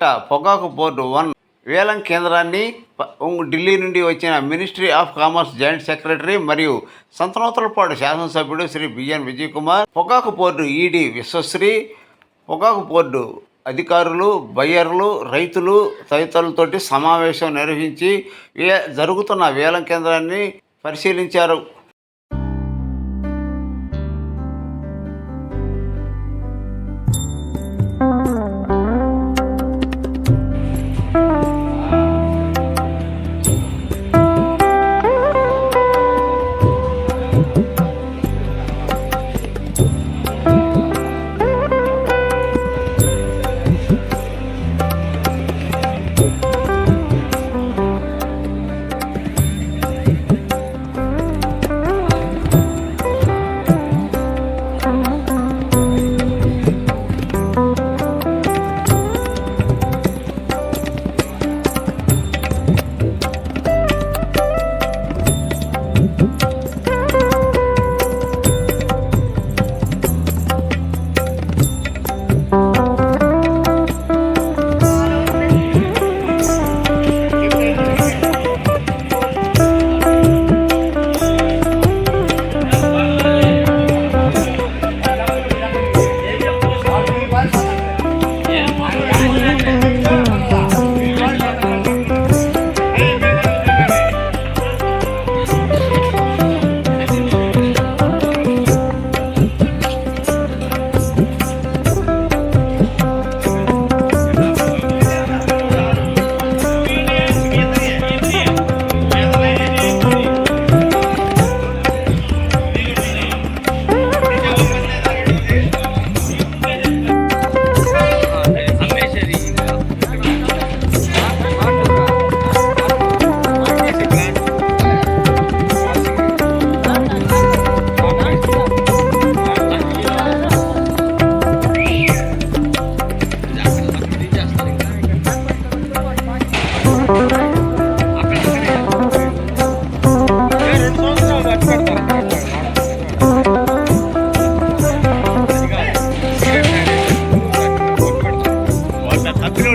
కట్ట పొగాకు board one వేలం కేంద్రాన్ని ఢిల్లీ నుండి వచ్చిన ministry of commerce joint secretary మరియు సంతనోత్తలపాడు శాసనసభ్యుడు శ్రీ బిఎన్ విజయ్ కుమార్ పొగాకు బోర్డు ఈడీ విశ్వశ్రీ పొగాకు బోర్డు అధికారులు బయ్యర్లు రైతులు తదితరులతోటి సమావేశం నిర్వహించి జరుగుతున్న వేలం కేంద్రాన్ని పరిశీలించారు.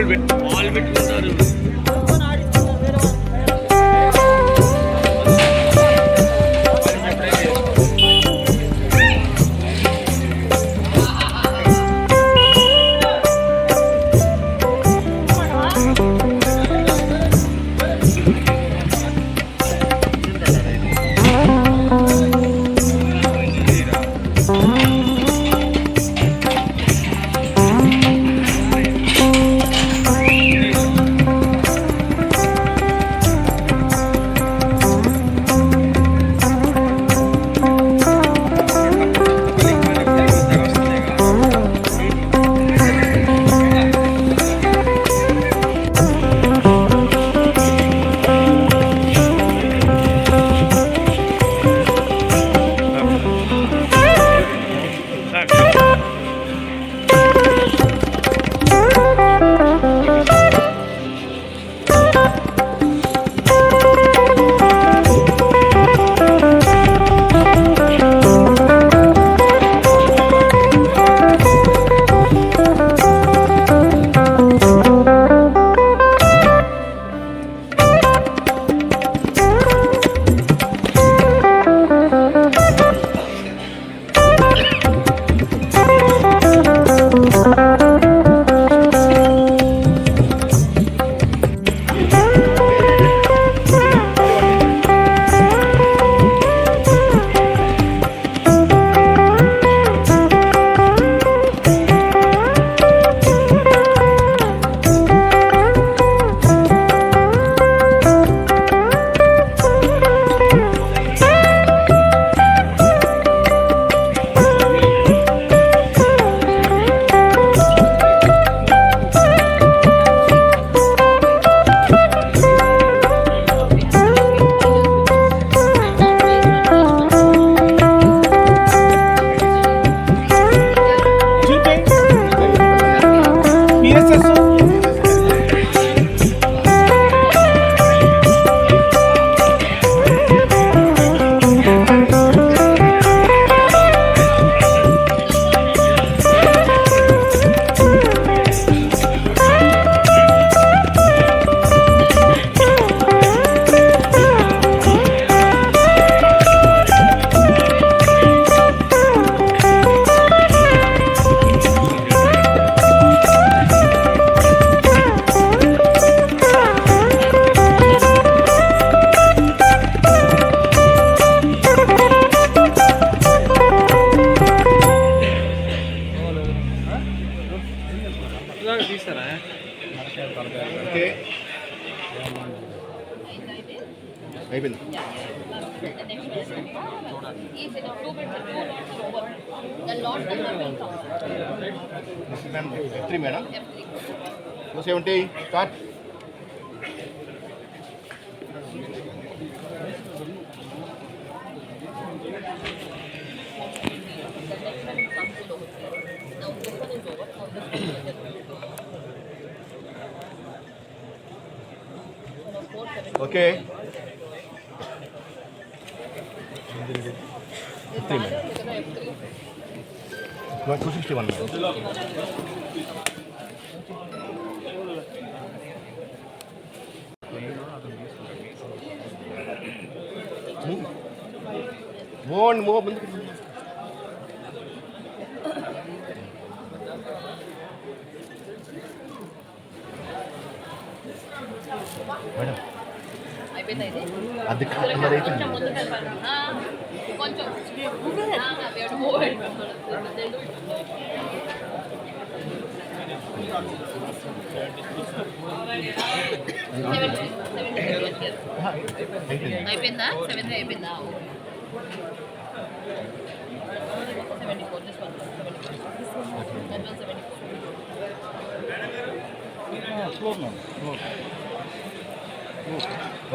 all wet all wet Okay This banner is gonna F3. Two sixty one move move ముందుకు yes. అయిపోయింది? అయిపోయిందా? సెవెంత్ అయిపోయిందా? Seventy four this one seventy four that one seventy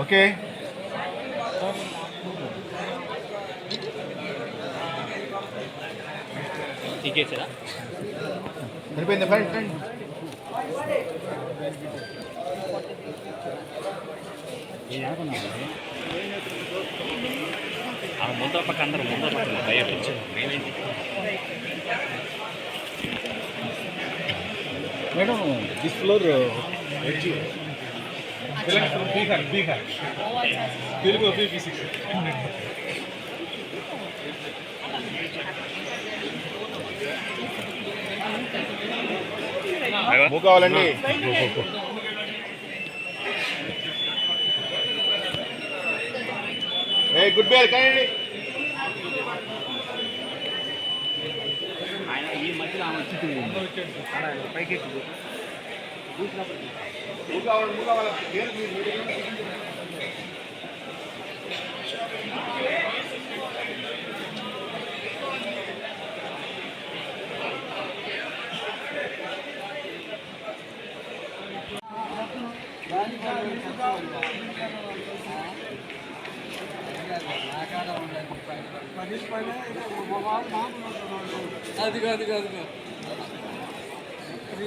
okay తీకేసారా? సరిపోయింది ఫ్రెండ్ ఫ్రెండ్ ఆ ముందర పక్క అందరూ ముందర పక్క బయట వచ్చారు మేమేంటి? Madam this floor Bihar Bihar Telugu BP six move కావాలండి ఏ గుడ్ బేర్ కానీ ఆయన ఈ మధ్యలో ఆమె వచ్చి పైకి అది కాదు కాదు అది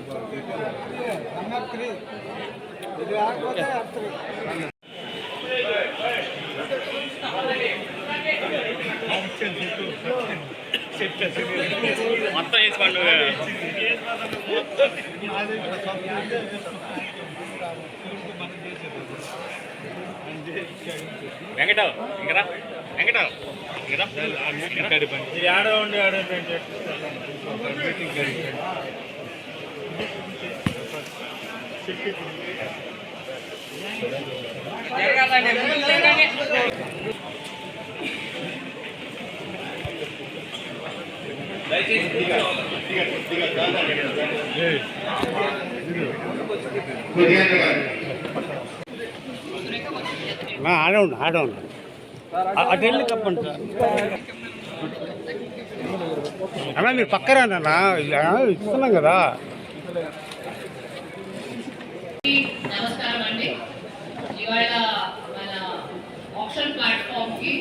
మొత్తం వేసి పండుగ వెంకటావు ఇంకరా. వెంకటావు ఇంకరా ఆడ ఉండి ఆడ ఆ, ఆడే ఉండు అటు వెళ్ళి తప్పండి సార్ అన్నా మీరు పక్కరా ఇస్తున్నాం కదా. నమస్కారం అండి. ఇవాళ మన option ప్లాట్ఫామ్కి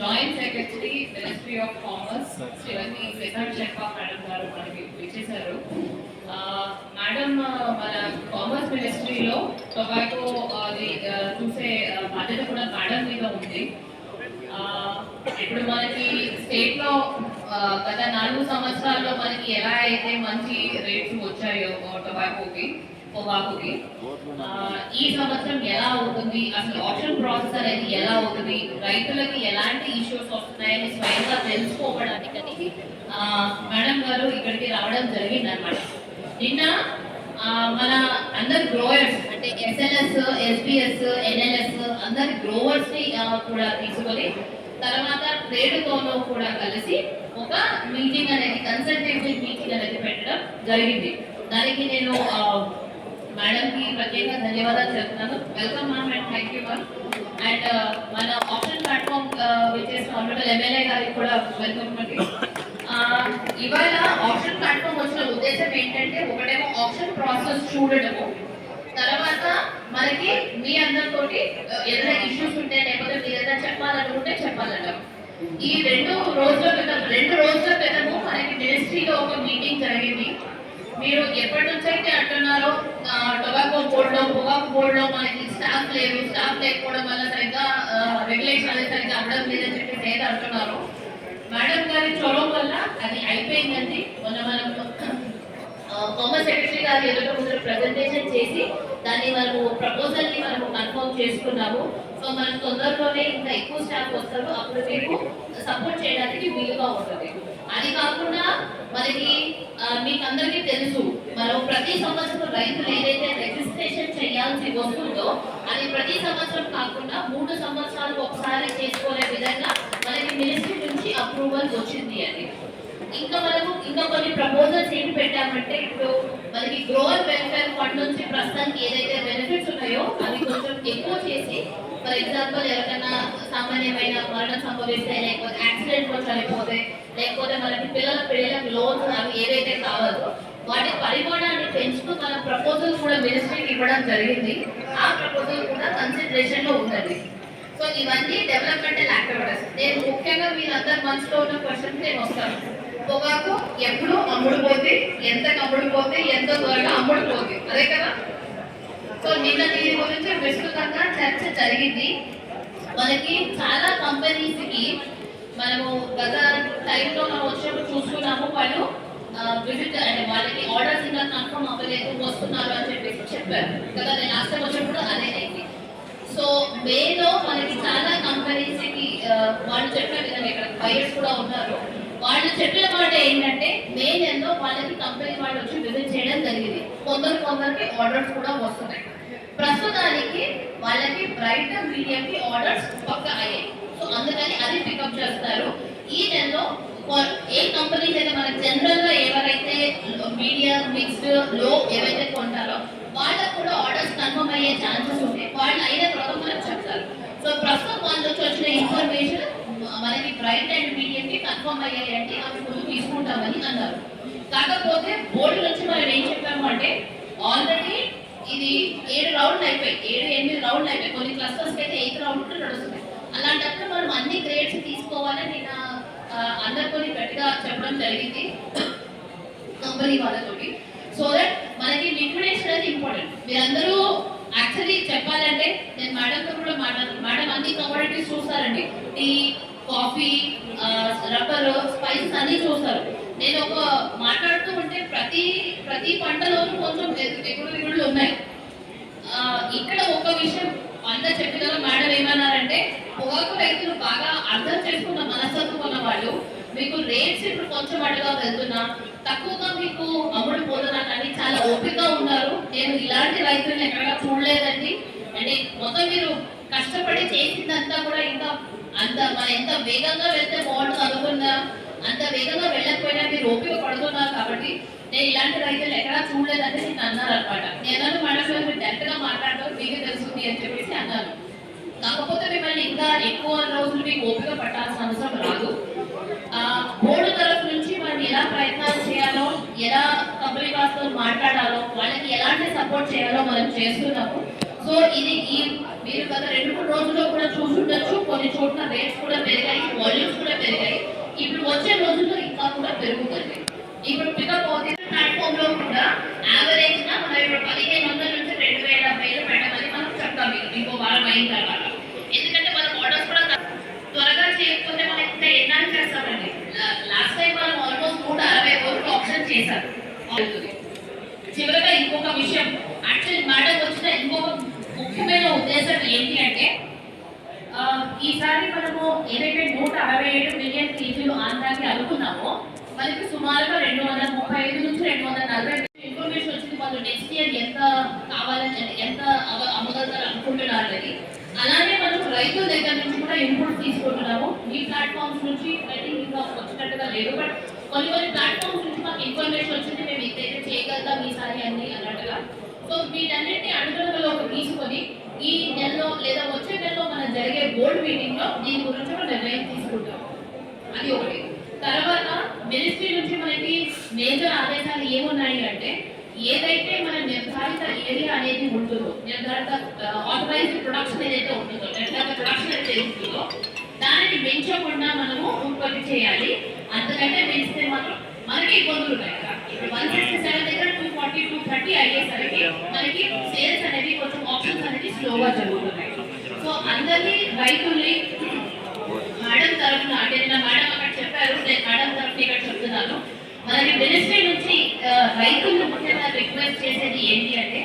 joint secretary ministry of commerce Shrimati Prasad Sharma madam గారు మనకి విచ్చేశారు మేడం మన కామర్స్ మినిస్ట్రీలో టొబాకో అది చూసే బాధ్యత కూడా మేడం మీద ఉంది. ఇప్పుడు మనకి స్టేట్లో గత నాలుగు సంవత్సరాల్లో మనకి ఎలా అయితే మంచి రేట్స్ వచ్చాయో టొబాకోకి పొగాకుకి ఈ సంవత్సరం ఎలా అవుతుంది? అసలు ఆప్షన్ ప్రాసెస్ అనేది ఎలా అవుతుంది? రైతులకి ఎలాంటి ఇష్యూస్ వస్తున్నాయని స్వయంగా తెలుసుకోవడానికి మేడం గారు ఇక్కడికి రావడం జరిగింది అనమాట నిన్న మన అందరు గ్రోయర్స్ అంటే ఎస్ఎల్ఎస్ ఎస్బిఎస్ ఎన్ఎల్ఎస్ అందరి గ్రోవర్స్ని కూడా తీసుకొని తర్వాత ట్రేడ్తోనూ కూడా కలిసి ఒక మీటింగ్ అనేది కన్సల్టేటివ్ మీటింగ్ అనేది పెట్టడం జరిగింది. దానికి నేను మేడంకి ప్రత్యేకంగా ప్రత్యేక ధన్యవాదాలు చెప్తున్నాను. Welcome ma'am and thank you ma'am and మన ఆప్షన్ ప్లాట్ఫామ్ విచ్చేసిన ఆనరబుల్ ఎమ్మెల్యే గారికి కూడా వెల్కమ్ అండి. ఇవాళ ఆప్షన్ ప్లాట్ఫామ్ వచ్చిన ఉద్దేశం ఏంటంటే ఒకటేమో ఆప్షన్ ప్రాసెస్ చూడడము. తర్వాత మనకి మీ అందరితోటి uh, ఏదైనా ఇష్యూస్ ఉంటే లేకపోతే మీరు ఏదైనా చెప్పాలనుకుంటే చెప్పాలంటాం ఈ రెండు రోజుల క్రితం రెండు రోజుల క్రితము మనకి మినిస్ట్రీలో ఒక మీటింగ్ జరిగింది. మీరు ఎప్పటి నుంచి అయితే అంటున్నారో టొబాకో బోర్డులో పొగాకు బోర్డులో మనకి స్టాఫ్ లేరు స్టాఫ్ లేకపోవడం వల్ల సరిగ్గా రెగ్యులేషన్ అనేది సరిగ్గా అవ్వడం లేదని చెప్పి ఏది అంటున్నారు. మేడం గారి చొరవ వల్ల అది అయిపోయిందండి. మొన్న మనం కామర్స్ సెక్రటరీ గారు ఎదుట ముందు ప్రజెంటేషన్ చేసి దాన్ని మనము ప్రపోజల్ని మనము కన్ఫర్మ్ చేసుకున్నాము. సో మనం తొందరలోనే ఇంకా ఎక్కువ స్టాఫ్ వస్తారు. అప్పుడు మీకు సపోర్ట్ చేయడానికి వీలుగా ఉంటుంది. అది కాకుండా మనకి మీకు అందరికీ తెలుసు మనం ప్రతి సంవత్సరం రైతులు ఏదైతే రిజిస్ట్రేషన్ చేయాల్సి వస్తుందో అది ప్రతి సంవత్సరం కాకుండా మూడు సంవత్సరాలకు ఒకసారి చేసుకునే విధంగా మనకి మినిస్ట్రీ నుంచి అప్రూవల్ వచ్చింది అది. ఇంకా మనము ఇంకా కొన్ని ప్రపోజల్స్ ఏమి పెట్టామంటే ఇప్పుడు మనకి గ్రోవర్ వెల్ఫేర్ ఫండ్ నుంచి ప్రస్తుతానికి ఏదైతే బెనిఫిట్స్ ఉన్నాయో అవి కొంచెం ఎక్కువ చేసి ఫర్ ఎగ్జాంపుల్ ఎవరికైనా సామాన్యమైన మరణం సంభవిస్తే లేకపోతే యాక్సిడెంట్లో చనిపోతే లేకపోతే మనకి పిల్లల పిల్లలకు లోన్స్ అవి ఏవైతే కావాలో వాటి పరిమాణాన్ని పెంచుతూ మన ప్రపోజల్ కూడా మినిస్ట్రీకి ఇవ్వడం జరిగింది. ఆ ప్రపోజల్ కూడా కన్సిడరేషన్లో ఉందండి. సో ఇవన్నీ డెవలప్మెంటల్ యాక్టివిటీస్ నేను ముఖ్యంగా మీరందరు మనసులో ఉన్న క్వశ్చన్ నేను వస్తాను. పొగాకు ఎప్పుడు అమ్ముడుపోతే ఎంత అమ్ముడుపోతే ఎంత త్వరగా అమ్ముడుపోతే అదే కదా? సో నిన్న దీని గురించి విస్తృతంగా చర్చ జరిగింది. మనకి చాలా కంపెనీస్కి మనము గత టైంలో మనం వచ్చినప్పుడు చూస్తున్నాము. వాళ్ళు విజిట్ అంటే వాళ్ళకి ఆర్డర్స్ ఇంకా కన్ఫర్మ్ అవ్వలేదు వస్తున్నారు అని చెప్పేసి చెప్పారు. కదా నేను లాస్ట్ టైం వచ్చినప్పుడు అదే అయింది. సో మేలో మనకి చాలా కంపెనీస్కి వాళ్ళు చెప్పిన విధంగా ఇక్కడ బయర్స్ కూడా ఉన్నారు. వాళ్ళు చెప్పిన మాట ఏంటంటే మే నెలలో వాళ్ళకి కంపెనీ వాళ్ళు వచ్చి విజిట్ చేయడం జరిగింది. కొందరు కొందరికి ఆర్డర్స్ కూడా వస్తున్నాయి. ప్రస్తుతానికి వాళ్ళకి బ్రైట్ మీడియం కి ఆర్డర్స్ పక్క అయ్యాయి సో అందుకని అది పికప్ చేస్తారు. ఈ నెలలో ఏ కంపెనీస్ అయితే మనకి జనరల్గా ఎవరైతే మీడియా మిక్స్డ్లో ఏవైతే కొంటారో వాళ్ళకు కూడా ఆర్డర్స్ కన్ఫర్మ్ అయ్యే ఛాన్సెస్ ఉంటాయి. వాళ్ళు అయిన తర్వాత మనకు చెప్తారు. సో ప్రస్తుతం వాళ్ళ నుంచి వచ్చిన ఇన్ఫర్మేషన్ మనకి బ్రైట్ అండ్ మీడియం కి కన్ఫర్మ్ అయ్యాయంటే అవి ముందు తీసుకుంటామని అన్నారు. కాకపోతే బోర్డు నుంచి మనం ఏం చెప్పాము అంటే ఆల్రెడీ ఇది ఏడు రౌండ్ అయిపోయి ఏడు ఎనిమిది రౌండ్ అయిపోయి కొన్ని క్లస్టర్స్ అయితే ఎయిత్ రౌండ్ నడుస్తుంది అలాంటప్పుడు మనం అన్ని గ్రేడ్స్ తీసుకోవాలని నేను అందరితోని గట్టిగా చెప్పడం జరిగింది. కంపెనీ వాళ్ళతోటి. సో దట్ మనకి లిక్విడేషన్ అనేది ఇంపార్టెంట్ మీరందరూ యాక్చువల్లీ చెప్పాలంటే నేను మేడంతో కూడా మాట్లాడుతాను మేడం అన్ని కమోడిటీస్ చూస్తారండి. టీ కాఫీ రబ్బర్ స్పైసెస్ అన్నీ చూస్తారు. నేను ఒక మాట్లాడుతూ ఉంటే ప్రతి ప్రతి పంటలోనూ కొంచెం ఎగుడు దిగుళ్ళు ఉన్నాయి. ఇక్కడ ఒక విషయం అందరు చెప్పిన మేడం ఏమన్నారంటే పొగాకు రైతులు బాగా అర్థం చేసుకున్న మనస్తత్వం ఉన్న వాళ్ళు మీకు రేట్స్ ఇప్పుడు కొంచెం అడుగా వెళ్తున్నా తక్కువగా మీకు అమ్ముడు పోతున్నా కానీ చాలా ఓపికగా ఉన్నారు. నేను ఇలాంటి రైతులను ఎక్కడా చూడలేదండి. అంటే మొత్తం మీరు కష్టపడి చేసిందంతా కూడా ఇంకా అంత మన ఎంత వేగంగా వెళ్తే బాగుంటుంది అనుకున్నా అంత వేగంగా వెళ్ళకపోయినా మీరు ఓపిక పడుతున్నారు కాబట్టి నేను ఇలాంటి రైతులు ఎక్కడా చూడలేదని నేను అన్నారు అనమాట నేను మనసులో మీరు డైరెక్ట్గా మాట్లాడతారు మీకే తెలుస్తుంది అని చెప్పేసి అన్నాను కాకపోతే మిమ్మల్ని ఇంకా ఎక్కువ రోజులు మీకు ఓపిక పట్టాల్సిన అవసరం రాదు. ఆ, బోర్డు తరఫు నుంచి మనం ఎలా ప్రయత్నాలు చేయాలో ఎలా కంపెనీ వాళ్ళతో మాట్లాడాలో వాళ్ళకి ఎలాంటి సపోర్ట్ చేయాలో మనం చేస్తున్నాము. సో ఇది ఈ మీరు గత రెండు మూడు రోజుల్లో కూడా చూసుండొచ్చు. చోట్ల రేట్స్ కూడా పెరిగాయి వాల్యూమ్స్ కూడా పెరిగాయి. ఇప్పుడు వచ్చే రోజుల్లో ఇంకా కూడా పెరుగుతుంది. ఇప్పుడు పికప్ అవుతుంది. ప్లాట్ఫామ్లో కూడా యావరేజ్గా మనం ఇప్పుడు పదిహేను వందల నుంచి రెండు వేల వేలు పెట్టమని మనం చెప్తాం మీకు. ఇంకో వారం అయిన తర్వాత. ఎందుకంటే మనం ఆర్డర్స్ కూడా త్వరగా చేయకపోతే మనం ఇంకా ఎన్నాళ్ళు చేస్తామండి? లాస్ట్ టైం మనం ఆల్మోస్ట్ నూట అరవై వరకు ఆప్షన్ చేశారు చివరిగా ఇంకొక విషయం. యాక్చువల్లీ మేడం వచ్చిన ఇంకొక ముఖ్యమైన ఉద్దేశం ఏంటి అంటే ఈసారి మనము ఏదైతే నూట అరవై ఏడు మిలియన్ కేజీలు ఆంధ్రాకి అనుకున్నామో మనకి సుమారుగా రెండు వందల ముప్పై ఐదు నుంచి రెండు వందల నలభై ఇన్ఫర్మేషన్ వచ్చింది. వాళ్ళు నెక్స్ట్ ఇయర్ ఎంత కావాలని ఎంత అవ- అమ్మగలుగుతారు అనుకుంటున్నారు అని. అలానే మనం రైతుల దగ్గర నుంచి కూడా ఇన్పుట్ తీసుకుంటున్నాము. ఈ ప్లాట్ఫామ్స్ నుంచి ఐ థింక్ ఇంకా వచ్చినట్టుగా లేదు. బట్ కొన్ని కొన్ని ప్లాట్ఫామ్స్ నుంచి మాకు ఇన్ఫర్మేషన్ వచ్చింది. మేము ఇదైతే చేయగలుగుతాం ఈసారి అని అన్నట్టుగా. సో వీటన్నిటిని అనుగుణంలోకి తీసుకొని ఈ నెలలో లేదా వచ్చే నెలలో మనం జరిగే బోర్డు మీటింగ్లో దీని గురించి ఒక నిర్ణయం తీసుకుంటాం. అది ఒకటి. తర్వాత మినిస్ట్రీ నుంచి మనకి మేజర్ ఆదేశాలు ఏమున్నాయి అంటే ఏదైతే మన నిర్ధారిత ఏరియా అనేది ఉంటుందో నిర్ధారిత ఆథరైజ్డ్ ప్రొడక్షన్ ఏదైతే ఉంటుందో నిర్ధారిత ప్రొడక్షన్ ఏదైతే ఉంటుందో దానిని పెంచకుండా మనము ఉత్పత్తి చేయాలి. అంతకంటే పెంచితే మాత్రం మనకి ఇబ్బందులు ఉన్నాయి కదా. ఇప్పుడు వన్ సిక్స్టీ సెవెన్ దగ్గర ఫార్టీ టూ థర్టీ అయ్యేసరికి మనకి సేల్స్ అనేవి కొంచెం ఆప్షన్స్ అనేది స్లోగా జరుగుతున్నాయి. సో అందరినీ రైతుల్ని మేడం తరఫున అంటే నిన్న మేడం అక్కడ చెప్పారు నేను మేడం తరఫున ఇక్కడ చెప్తున్నాను. మనకి మినిస్ట్రీ నుంచి రైతులను ముఖ్యంగా రిక్వెస్ట్ చేసేది ఏంటి అంటే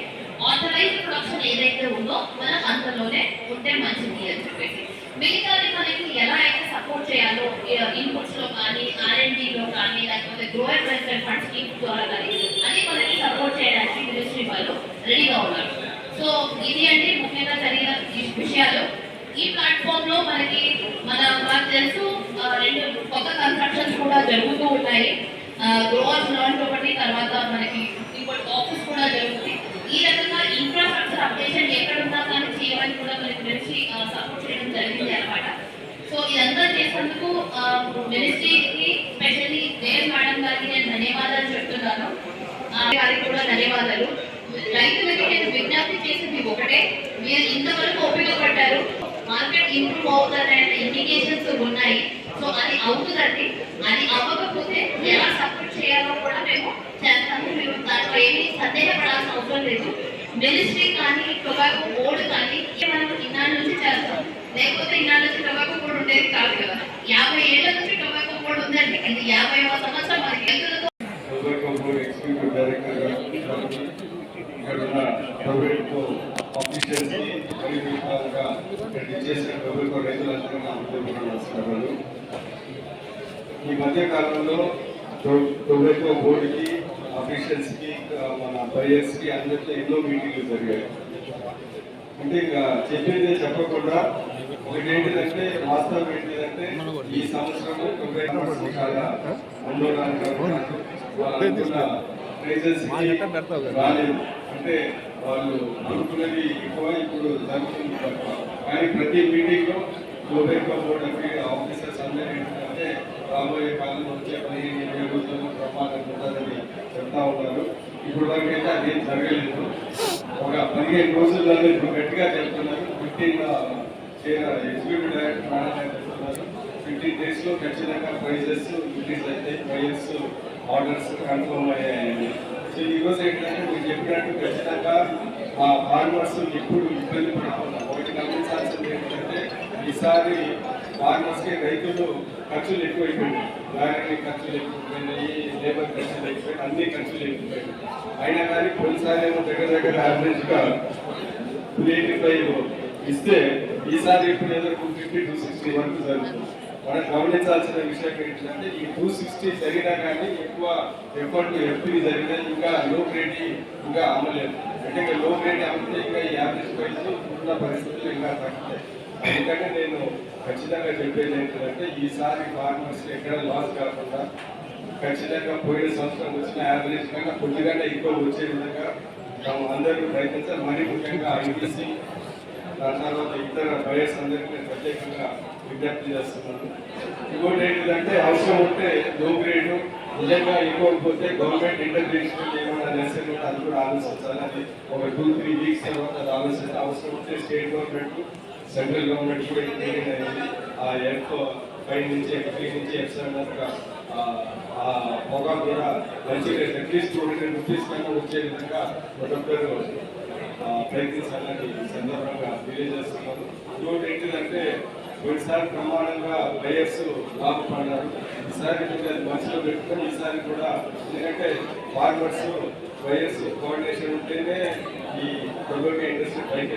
ఆథరైజ్డ్ ప్రొడక్షన్ ఏదైతే ఉందో మనం అంతలోనే ఉంటే మంచిది అని చెప్పేసి. మిగతాది మనకి ఎలా అయితే సపోర్ట్ చేయాలో ఇన్పుట్స్లో కానీ ఆర్ఎండి లో కానీ లేకపోతే గ్రోయర్ వెల్ఫేర్ ఫండ్ స్కీమ్ ద్వారా కానీ అది మనకి సపోర్ట్ చేయడానికి మినిస్ట్రీ వాళ్ళు రెడీగా ఉన్నారు. సో ఇది అంటే ముఖ్యంగా జరిగిన ఈ విషయాలు. ఈ ప్లాట్ఫామ్లో మనకి మన మనకు తెలుసు రెండు కొత్త కన్స్ట్రక్షన్స్ కూడా జరుగుతూ ఉన్నాయి. గ్రోవర్స్ లాంచ్ ఒకటి తర్వాత మనకి ఇంకోటి ఆఫీస్ కూడా జరుగుతుంది. ఈ రకంగా ఇన్ఫ్రాస్ట్రక్చర్ అప్డేషన్ ఎక్కడ ఉన్నా కానీ చేయమని కూడా మనకి తెలిసి సపోర్ట్ చేయడం జరిగింది అన్నమాట. సో ఇదంతా చేసినందుకు మినిస్ట్రీకి స్పెషల్లీ దేవ్ మేడం గారికి నేను ధన్యవాదాలు చెప్తున్నాను. గారికి కూడా ధన్యవాదాలు. రైతులకి నేను విజ్ఞప్తి చేసింది ఒకటే మీరు ఇంతవరకు ఉపయోగపడ్డారు. మార్కెట్ ఇంప్రూవ్ అవుతుందనే ఇండికేషన్స్ ఉన్నాయి. సో అది అవుతుందండి. అది అవ్వకపోతే ఎలా సపోర్ట్ చేయాలో కూడా మేము చేస్తాము. మీరు దాంట్లో ఏమీ సందేహపడాల్సిన అవసరం లేదు. మినిస్ట్రీ కానీ టొబాకో బోర్డు కానీ మనం ఇన్నాళ్ళ నుంచి చేస్తాం లేకపోతే ఇన్నాళ్ళకి టొబాకో బోర్డు ఉండేది కాదు కదా. యాభై ఏళ్ళ నుంచి టొబాకో బోర్డు ఉందండి. అంటే యాభై సంవత్సరం మన రైతులతో డైరెక్టర్ ఈ మధ్య కాలంలో టొబాకో బోర్డుకి ఆఫీషియల్స్కి మన బయర్స్కి అందరితో ఎన్నో మీటింగ్లు జరిగాయి. అంటే ఇంకా చెప్పేదే చెప్పకుండా ఒకటి ఏంటిదంటే వాస్తవం ఏంటిదంటే ఈ అనుకున్న ప్రైజెస్ రాలేదు. అంటే వాళ్ళు అనుకున్నది ఎక్కువ ఇప్పుడు జరుగుతుంది తక్కువ. కానీ ప్రతి మీటింగ్లో టొబాకో బోర్డు ఆఫీసర్స్ అందరూ ఏంటంటే రాబోయే కాలంలో వచ్చే పదిహేను ఇరవై రోజుల్లో ప్రమాదం ఉంటుందని చెప్తా ఉన్నారు. ఇప్పుడు వరకు అయితే అదేం జరగలేదు. ఒక పదిహేను రోజుల్లో ఇప్పుడు గట్టిగా చెప్తున్నారు. ఫిఫ్టీన్ ఎగ్జిక్యూటివ్ డైరెక్టర్ మేడం చెప్తున్నారు ఫిఫ్టీన్ డేస్లో ఖచ్చితంగా ప్రైజెస్ రిలీజ్ అయితే ప్రైజెస్ ఆర్డర్స్ కన్ఫర్మ్ అయ్యాయండి సో ఈ రోజు ఏంటంటే మీరు చెప్పినట్టు ఖచ్చితంగా ఆ ఫార్మర్స్ ఎప్పుడు ఇబ్బంది పడకుండా ఒకటి గమనించాల్సింది ఏంటంటే ఈసారి ఫార్మర్స్కి రైతులు ఖర్చులు ఎక్కువైపోయినాయి. లారీ ఖర్చులు ఎక్కువైపోయినాయి లేబర్ ఖర్చులు ఎక్కువైనాయి అన్ని ఖర్చులు లేకపోయినాయి అయినా కానీ కొన్నిసారి ఏమో దగ్గర దగ్గర యావరేజ్గా టూ ఎయిటీ ఫైవ్ ఇస్తే ఈసారి ఇప్పుడు ఏదో టూ ఫిఫ్టీ టూ సిక్స్టీ వరకు జరుగుతుంది. మనం గమనించాల్సిన విషయం ఏంటంటే ఈ టూ సిక్స్టీ జరిగినా కానీ ఎక్కువ ఎఫర్ట్ ఎఫ్టీ జరిగినా ఇంకా లో గ్రేడ్ ఇంకా అమ్మలేదు అంటే ఇంకా లో గ్రేడ్ అమ్మితే ఇంకా ఈ యావరేజ్ ప్రైస్ ఉన్న పరిస్థితులు ఇంకా తగ్గుతాయి. ఎందుకంటే నేను ఖచ్చితంగా చెప్పేది ఏంటంటే ఈసారి ఫార్మర్స్ ఎక్కడ లాస్ కాకుండా ఖచ్చితంగా పోయిన సంవత్సరం వచ్చిన యావరేజ్ కన్నా కొద్దిగానే ఎక్కువ వచ్చే విధంగా మనం అందరూ ప్రయత్నించాలి మరీ ముఖ్యంగా ఐటీసీ దాని తర్వాత ఇతర బయర్స్ అందరికీ నేను ప్రత్యేకంగా విజ్ఞప్తి చేస్తున్నాను. ఇంకోటి ఏంటంటే అవసరం ఉంటే లో గ్రేడ్ నిజంగా ఇవ్వకపోతే గవర్నమెంట్ ఇంటర్నేషనల్ ఏమైనా నర్సరీ కూడా అది కూడా ఆలోచించాలి అది ఒక టూ త్రీ వీక్స్ తర్వాత అది అవసరం ఉంటే స్టేట్ గవర్నమెంట్ సెంట్రల్ గవర్నమెంట్ కూడా ఆ ఎఫ్ పై నుంచి ఎఫ్ నుంచి ఎఫ్ సెవెన్ ఆ పొగ కూడా మంచిగా అట్లీస్ట్ టూ హండ్రెడ్ రూపీస్ కన్నా వచ్చే విధంగా ప్రతి ఒక్కరు ప్రయత్నించాలని సందర్భంగా తెలియజేస్తున్నాను. ఇంకోటి ఏంటిదంటే పోయినసారి ప్రమాణంగా ప్లేయర్స్ లాభపడ్డారు ఈసారి కూడా అది మనసులో పెట్టుకొని ఈసారి కూడా ఎందుకంటే ఫార్మర్స్ ప్లేయర్స్ కోఆర్డినేషన్ ఉంటేనే ఈ ప్రభుత్వ ఇండస్ట్రీ పైకి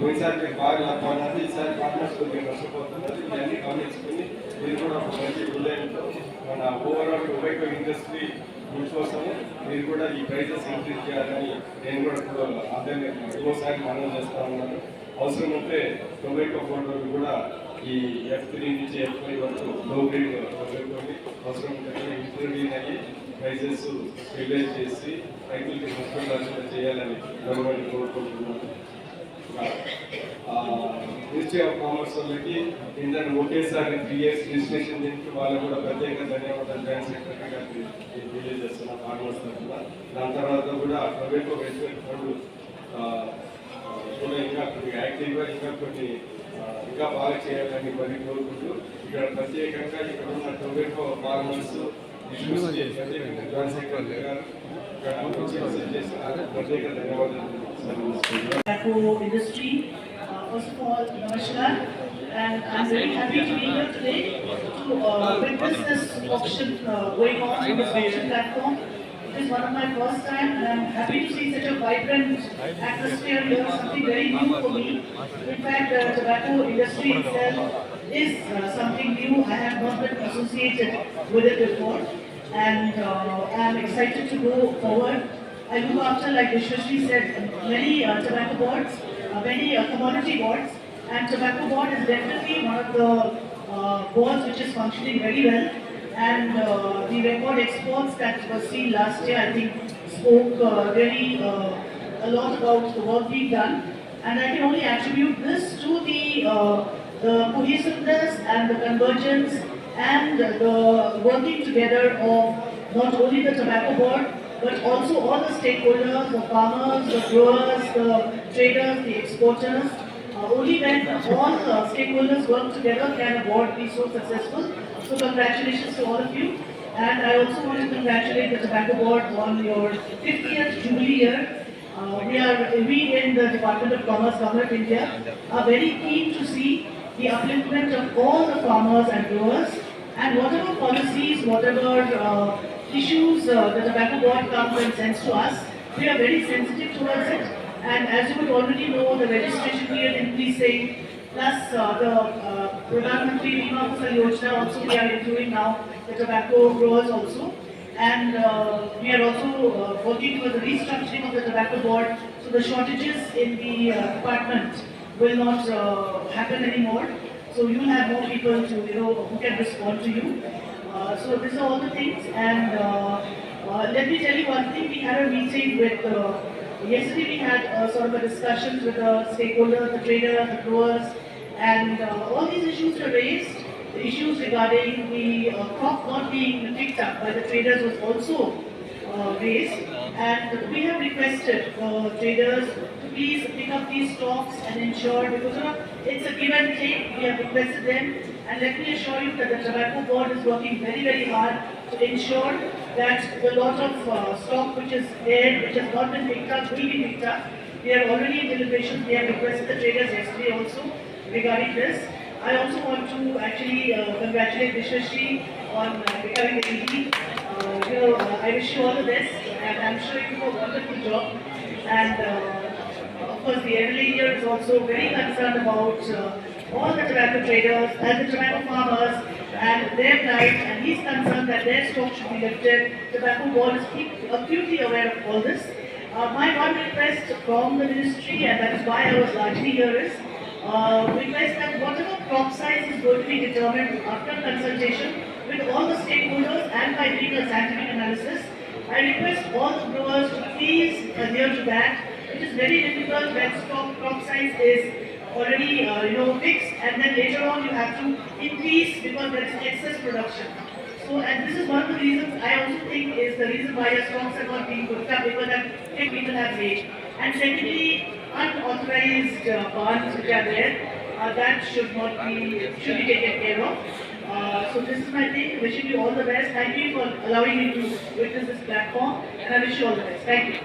వెళ్తుంది పోయినసారి మీరు బాగా ఈసారి ఫార్మర్స్ కొద్దిగా నష్టపోతున్నారు. ఇవన్నీ గమనించుకొని మీరు కూడా ఒక మంచి ఉదయంతో మన ఓవరాల్ టొబాకో ఇండస్ట్రీ గుడ్ కోసము మీరు కూడా ఈ ప్రైజెస్ ఇంక్రీజ్ చేయాలని నేను కూడా అర్థం ఇంకోసారి మనం చేస్తా ఉన్నాను. అవసరం ఉంటే టొబాకో పౌడర్ కూడా ఈ ఎఫ్ త్రీ నుంచి ఎఫ్ ఫైవ్ వరకు లో గ్రేడ్ అవసరం ఉంటే ఇంటర్వ్యూన్ అయ్యి ప్రైజెస్ స్టెబిలైజ్ చేసి రైతులకి నష్టం చేయాలని గవర్నమెంట్ కోరుకుంటున్నాను. మినిస్ట్రీ ఆఫ్ కామర్స్ వాళ్ళకి ఏంటంటే ఒకేసారి త్రీ ఇయర్స్ రిజిస్ట్రేషన్ చేసి వాళ్ళకి కూడా ప్రత్యేక ధన్యవాదాలు. జాయింట్ సెక్రటరీ గారికి తెలియజేస్తున్నా తరఫున దాని తర్వాత కూడా టొబాకో వెల్ఫేర్ ఫండ్ కూడా ఇంకా కొద్దిగా యాక్టివ్గా ఇంకా కొన్ని ఇంకా బాగా చేయాలని మరి కోరుకుంటూ ఇక్కడ ప్రత్యేకంగా ఇక్కడ ఉన్న టొబాకో ఫార్మర్స్ ప్రత్యేకంగా ప్రత్యేక ధన్యవాదాలు. Tobacco industry. Uh, First of all, Namaskar, and I'm very happy to be here today to uh, witness this auction uh, going on on this auction platform. It is one of my first time, and I'm happy to see such a vibrant atmosphere here, something very new for me. In fact, the tobacco industry itself is uh, something new. I have not been associated with it before, and uh, I'm excited to go forward. I look after, like Vishwashri said, many uh, tobacco boards, uh, many uh, commodity boards, and tobacco board is definitely one of the uh, boards which is functioning very well. And uh, the record exports that were seen last year, I think, spoke uh, really uh, a lot about the work being done. And I can only attribute this to the, uh, the cohesiveness and the convergence and the working together of not only the tobacco board, but also all the stakeholders, the farmers, the growers, the traders, the exporters. Uh, only when all stakeholders work together can a board be so successful. So congratulations to all of you. And I also want to congratulate the tobacco board on your 50th jubilee year. Uh, we are, we in the Department of Commerce, Government India, are very keen to see the upliftment of all the farmers and growers and whatever policies, whatever uh, issues uh, the tobacco board comes and sends to us, we are very sensitive towards it. And as you would already know, the registration period increasing, plus uh, the uh, Pradhan Mantri Yojana also we are including now, the tobacco growers also. And uh, we are also uh, working towards the restructuring of the tobacco board, so the shortages in the uh, department will not uh, happen anymore. So you will have more people to, you know, who can respond to you. Uh, so these are all the things and uh, uh, let me tell you one thing, we had a meeting with, yesterday we had sort of a discussion with the stakeholders, the traders, the growers and all these issues were raised. The issues regarding the crop not being picked up by the traders was also raised. And we have requested traders to please pick up these stocks and ensure, because it's a give and take, we have requested them. And let me assure you that the tobacco board is working very, very hard to ensure that the lot of uh, stock which is there, which has not been picked up, will be picked up. We are already in deliberations, we have requested the traders yesterday also regarding this. I also want to actually uh, congratulate Vishwashri on uh, becoming ED. Uh, you know, uh, I wish you all the best and I'm sure you do a wonderful job. And uh, of course, the MLA here is also very concerned about uh, all the tobacco traders and the tobacco farmers and their plight. And he's concerned that their stock should be lifted. Tobacco board is acutely aware of all this. Uh, my one request from the ministry, and that is why I was largely here, is uh, request that whatever crop size is going to be determined after consultation with all the stakeholders and by doing a scientific analysis, I request all the growers to please adhere to that. It is very difficult when stock crop size is already, uh, you know, fixed and then later on you have to increase because there is excess production. So, and this is one of the reasons I also think is the reason why your stocks are not being put up because that people have made. And secondly, unauthorized uh, bonds which are there, uh, that should not be, should be taken care of. Uh, so this is my thing, wishing you all the best. Thank you for allowing me to witness this platform and I wish you all the best. Thank you.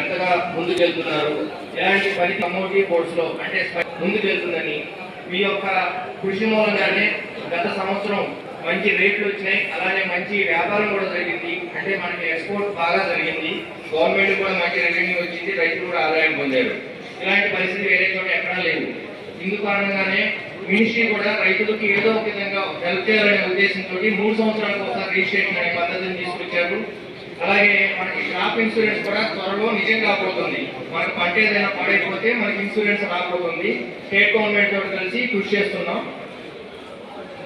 ఎంతగా ముందుకెళ్తున్నారు? ఇలాంటి పని కమోటీ కోర్స్లో అంటే ముందుకెళ్తుందని మీ యొక్క కృషి మూలంగానే గత సంవత్సరం మంచి రేట్లు వచ్చినాయి. అలానే మంచి వ్యాపారం కూడా జరిగింది. అంటే మనకి ఎక్స్పోర్ట్ బాగా జరిగింది. గవర్నమెంట్ కూడా మంచి రెవెన్యూ వచ్చింది. రైతులు కూడా ఆదాయం పొందారు. ఇలాంటి పరిస్థితి వేరే చోట ఎక్కడా లేవు ఇందు కారణంగానే మినిస్ట్రీ కూడా రైతులకు ఏదో ఒక విధంగా హెల్ప్ చేయాలనే ఉద్దేశంతో మూడు సంవత్సరాలకు ఒకసారి రిజిస్ట్రేషన్ అనే పద్ధతిని తీసుకొచ్చారు. అలాగే మనకి క్రాప్ ఇన్సూరెన్స్ కూడా త్వరలో నిజం కాబోతుంది. మనకు పంట ఏదైనా పాడైపోతే మనకి ఇన్సూరెన్స్ రాబోతుంది. స్టేట్ గవర్నమెంట్ తోటి కలిసి కృషి చేస్తున్నాం.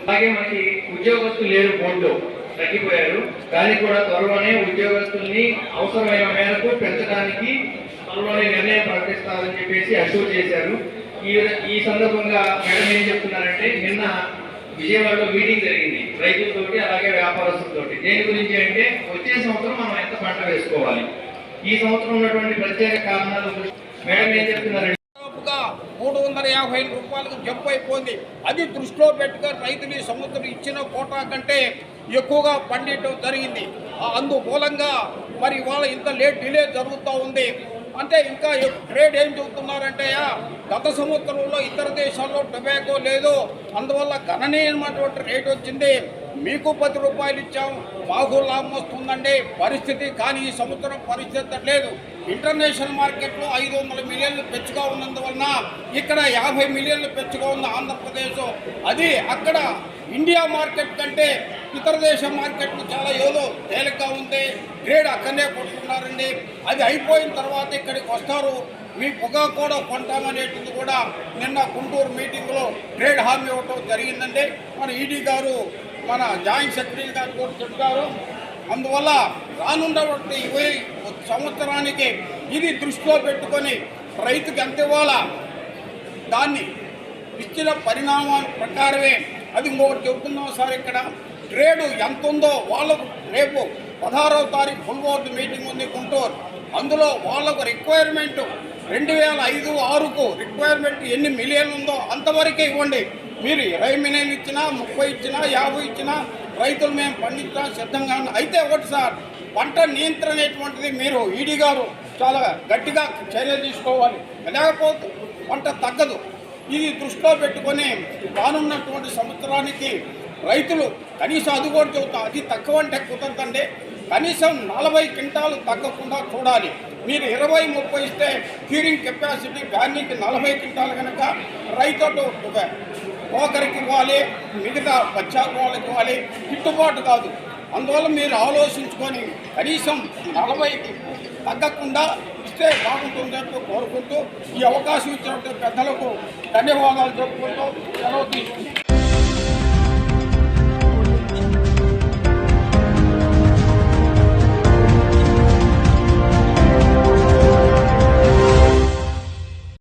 అలాగే మనకి ఉద్యోగస్తులు లేరు బోర్డు తగ్గిపోయారు. దానికి కూడా త్వరలోనే ఉద్యోగస్తుల్ని అవసరమైన మేరకు పెంచడానికి త్వరలోనే నిర్ణయం ప్రకటిస్తారని చెప్పేసి అష్యూర్ చేశారు. ఈ ఈ సందర్భంగా మేడం ఏం చెప్తున్నారంటే నిన్న విజయవాడలో మీటింగ్ జరిగింది. రైతులతోటి అలాగే వ్యాపారస్తులతోటి. దేని గురించి అంటే వచ్చే సంవత్సరం మనం ఎంత పంట వేసుకోవాలి? ఈ సంవత్సరం ఉన్నటువంటి ప్రత్యేక కారణాల గురించి మేడం ఏం చెప్తున్నారంటే మూడు వందల యాభై ఐదు రూపాయలకు జంప్ అయిపోయింది. అది దృష్టిలో పెట్టుకొని రైతులు ఈ సంవత్సరం ఇచ్చిన కోటా కంటే ఎక్కువగా పండించడం జరిగింది. అందుమూలంగా మరి ఇవాళ ఇంత లేట్ డిలే జరుగుతూ ఉంది. అంటే ఇంకా ట్రేడ్ ఏం చెబుతున్నారంటే గత సంవత్సరంలో ఇతర దేశాల్లో టొబాకో లేదు. అందువల్ల గణనీయమైనటువంటి రేట్ వచ్చింది. మీకు పది రూపాయలు ఇచ్చాం. మాకు లాభం వస్తుందండి. పరిస్థితి కానీ ఈ సంవత్సరం పరిస్థితి లేదు. ఇంటర్నేషనల్ మార్కెట్లో ఐదు వందల మిలియన్లు పెంచుగా ఉన్నందువలన ఇక్కడ యాభై మిలియన్లు పెంచుగా ఉంది ఆంధ్రప్రదేశ్. అది అక్కడ ఇండియా మార్కెట్ కంటే ఇతర దేశ మార్కెట్లు చాలా ఏదో తేలిగ్గా ఉంది. గ్రేడ్ అక్కడనే కొట్టుకున్నారండి అది అయిపోయిన తర్వాత ఇక్కడికి వస్తారు. మీ పొగ కూడా కొంటామనేటిది కూడా నిన్న గుంటూరు మీటింగ్లో ట్రేడ్ హామీ ఇవ్వటం జరిగిందండి. మన ఈడీ గారు మన జాయింట్ సెక్రటరీ గారు కూడా చెప్పారు అందువల్ల రానున్నటువంటి ఇరవై సంవత్సరానికి ఇది దృష్టిలో పెట్టుకొని రైతుకి ఎంత ఇవ్వాలా? దాన్ని ఇచ్చిన పరిణామం ప్రకారమే. అది ఇంకొకటి చెబుతున్నాం సార్ ఇక్కడ. ట్రేడు ఎంత ఉందో వాళ్ళకు రేపు పదహారవ తారీఖు ఫుల్ బోర్డు మీటింగ్ ఉంది గుంటూరు. అందులో వాళ్ళకు రిక్వైర్మెంట్ రెండు వేల ఐదు ఆరుకు రిక్వైర్మెంట్ ఎన్ని మిలియన్ ఉందో అంతవరకే ఇవ్వండి. మీరు ఇరవై మిలియన్లు ఇచ్చినా ముప్పై ఇచ్చినా యాభై ఇచ్చినా రైతులు మేము పండించడం సిద్ధంగా అయితే ఒకటి సార్ పంట నియంత్రణ అనేటువంటిది మీరు ఈడీ గారు చాలా గట్టిగా చర్యలు తీసుకోవాలి. లేకపోతే పంట తగ్గదు. ఇది దృష్టిలో పెట్టుకొని రానున్నటువంటి సంవత్సరానికి రైతులు కనీసం అది కూడా చెబుతాం అది తక్కువ అంటే కుదరదండి. కనీసం నలభై క్వింటాలు తగ్గకుండా చూడాలి. మీరు ఇరవై ముప్పై ఇస్తే క్యూరింగ్ కెపాసిటీ బ్యానికి నలభై క్వింటాలు కనుక రైతు ఒకరికి ఇవ్వాలి మిగతా పచ్చాకు వాళ్ళకి ఇవ్వాలి గిట్టుబాటు కాదు. అందువల్ల మీరు ఆలోచించుకొని కనీసం నలభైకి తగ్గకుండా ఇస్తే బాగుంటుందని కోరుకుంటూ ఈ అవకాశం ఇచ్చినట్టు పెద్దలకు ధన్యవాదాలు చెప్పుకుంటూ సెలవు తీసుకుంటాం